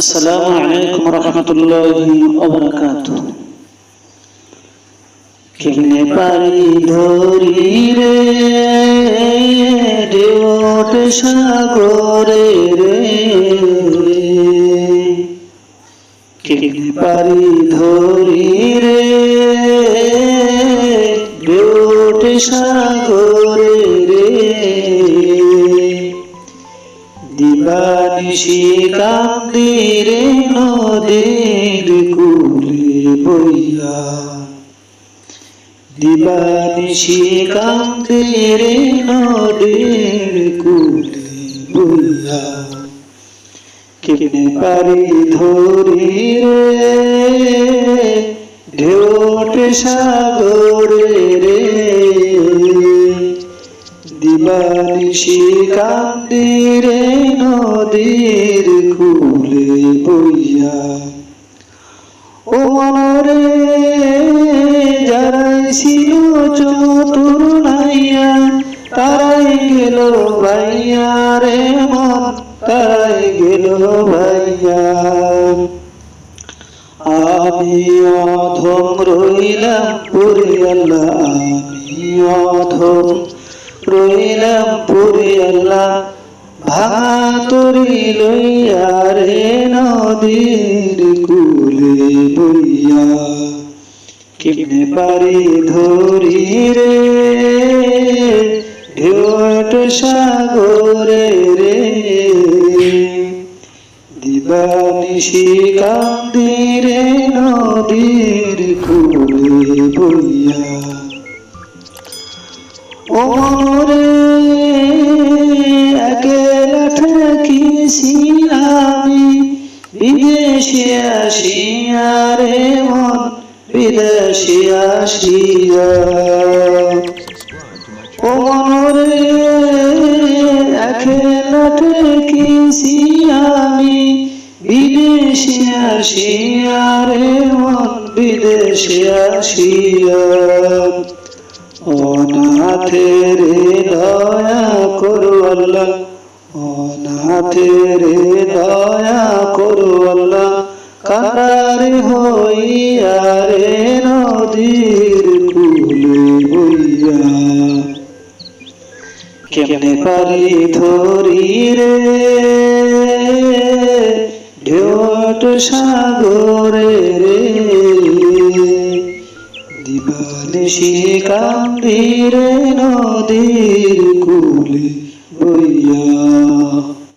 السلام عليكم ورحمة الله وبركاته কেমনে পারি ধরি রে দেওট সাগরে রে কেমনে পারি ধরি রে দেওট সাগরে কান্দিরে নদীর কুলে বইয়া। দিবানিশি কান্দিরে নদীর কুলে বইয়া। কেমনে পারি ধরি রে? সাগরে রে দিবানিশি কান্দিরে নদীর কুলে বইয়া। ও মনরে যারাই ছিল চতুর নাইয়া, তারাই গেল ভাইয়া রে মন, তারাই গেল ভাইয়া। আমি অধম রইলাম পুরে আমি অধম। রইলাম পুরে আল্লাহ। ভাঙা তরি লইয়া রে নদীর কুলে বইয়া। কেমনে পারি ধরি রে? ঢেউট সাগরে রে। দিবানিশি কান্দিরে নদীর কুলে বইয়া। ওরে একলা থাকিছি আমি বিদেশে আসিয়া রে মন, বিদেশে আসিয়া। ও মনরে একলা থাকিছি আমি বিদেশে আসিয়া রে মন, বিদেশে অনাথের দয়া করু আল্লাহ, অনাথের দয়া করু আল্লাহ। কারার হইয়া রে নদীর কুলে বইয়া। কেমনে পারি ধরি রে? ঢেউট সাগরে রে। দিবানিশি কান্দিরে নদীর কুলে বইয়া।